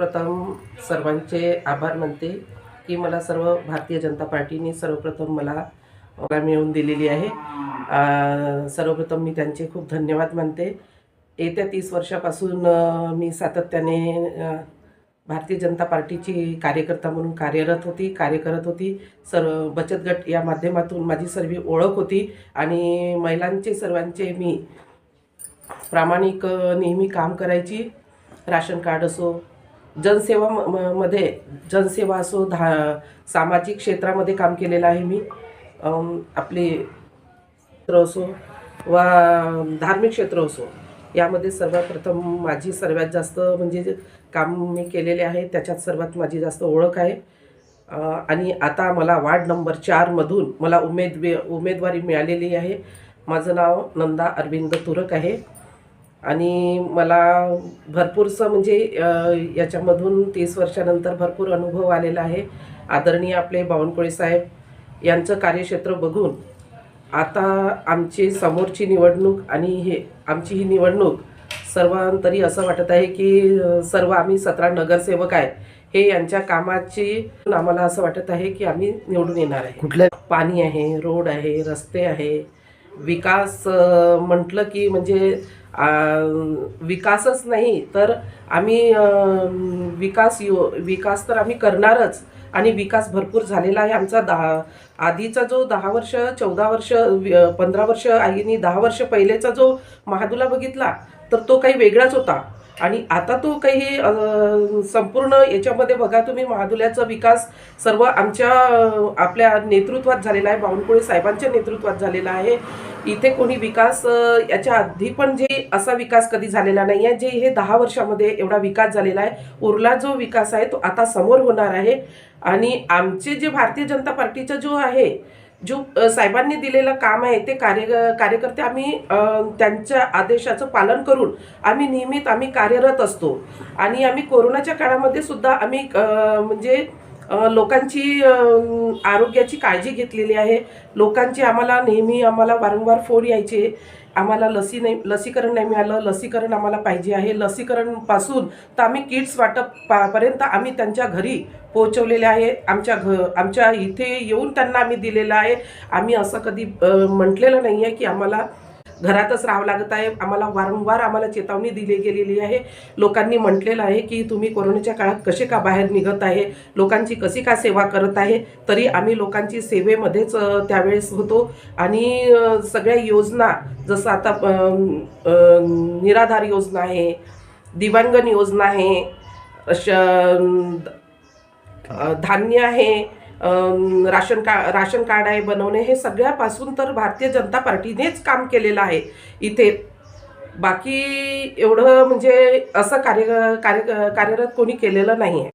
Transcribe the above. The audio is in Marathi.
प्रथम सर्वांचे आभार मानते की मला सर्व भारतीय जनता पार्टीने सर्वप्रथम मला मला मिळवून दिलेली आहे. सर्वप्रथम मी त्यांचे खूप धन्यवाद मानते. येत्या तीस वर्षापासून मी सातत्याने भारतीय जनता पार्टीची कार्यकर्ता म्हणून कार्यरत होती कार्य करत होती. सर्व बचत गट या माध्यमातून माझी सर्व ओळख होती आणि महिलांचे सर्वांचे मी प्रामाणिक नेहमी काम करायची. राशन कार्ड असो जनसेवा म- म- मध्ये जनसेवा असो धा सामाजिक क्षेत्रामध्ये काम केलेलं आहे मी. आपले क्षेत्र असो वा धार्मिक क्षेत्र असो यामध्ये सर्वप्रथम माझी सर्वात जास्त म्हणजे काम मी केलेले आहे त्याच्यात सर्वात माझी जास्त ओळख आहे. आणि आता मला वार्ड नंबर चारमधून मला उमेदवे उमेदवारी मिळालेली आहे. माझं नाव नंदा अरविंद तुरक आहे. आणि मला भरपूरसं म्हणजे याच्यामधून तीस वर्षानंतर भरपूर अनुभव आलेला आहे. आदरणीय आपले बावनकुळे साहेब यांचं कार्यक्षेत्र बघून आता आमची समोरची निवडणूक आणि हे आमची ही निवडणूक सर्वांतरी असं वाटत आहे की सर्व आम्ही सतरा नगरसेवक आहे हे यांच्या कामाची आम्हाला असं वाटत आहे की आम्ही निवडून येणार आहे. कुठल्या पाणी आहे रोड आहे रस्ते आहे विकास म्हटलं की म्हणजे विकासच नाही तर आम्ही विकास यो विकास तर आम्ही करणारच आणि विकास भरपूर झालेला आहे. आमचा दहा आधीचा जो दहा वर्ष चौदा वर्ष पंधरा वर्ष आईनी दहा वर्ष पहिलेचा जो महादुला बघितला तर तो काही वेगळाच होता. आणि आता तो काही संपूर्ण याच्यामध्ये बघा तुम्ही महादुल्याचा विकास सर्व आमच्या आपल्या नेतृत्वात झालेला आहे. बावनकुळे साहेबांच्या नेतृत्वात झालेला आहे. इथे कोणी विकास याच्या आधी पण जे असा विकास कधी झालेला नाही आहे जे हे दहा वर्षामध्ये एवढा विकास झालेला आहे. उरला जो विकास आहे तो आता समोर होणार आहे. आणि आमचे जे भारतीय जनता पार्टीचा जो आहे जो साहेबांनी दिलेलं काम आहे ते कार्य कार्यकर्ते आम्ही त्यांच्या आदेशाचं पालन करून आम्ही नियमित आम्ही कार्यरत असतो. आणि आम्ही कोरोनाच्या काळामध्ये सुद्धा आम्ही म्हणजे लोकांची आरोग्याची काळजी घेतलेली आहे. लोकांची आम्हाला नेहमी आम्हाला वारंवार फोन यायचे. आम्हाला लसी नाही लसीकरण नाही मिळालं लसीकरण आम्हाला पाहिजे आहे. लसीकरणपासून तर आम्ही किट्स वाटप पा पर्यंत आम्ही त्यांच्या घरी पोहोचवलेले आहे. आमच्या घ आमच्या इथे येऊन त्यांना आम्ही दिलेलं आहे. आम्ही असं कधी म्हटलेलं नाही आहे की आम्हाला घरातच राहावं लागत आहे. आम्हाला वारंवार आम्हाला चेतावणी दिली गेलेली आहे. लोकांनी म्हटलेलं आहे की तुम्ही कोरोनाच्या काळात कसे का बाहेर निघत आहे? लोकांची कशी का सेवा करत आहे? तरी आम्ही लोकांची सेवेमध्येच त्यावेळेस होतो. आणि सगळ्या योजना जसं आता निराधार योजना आहे दिव्यांगण योजना आहे अशा धान्य आहे राशन का राशन कार्ड आहे बनवणे हे सगळ्यापासून तर भारतीय जनता पार्टीनेच काम केलेलं आहे. इथे बाकी एवढं म्हणजे असं कार्य कार्य कार्यरत कोणी केलेलं नाही आहे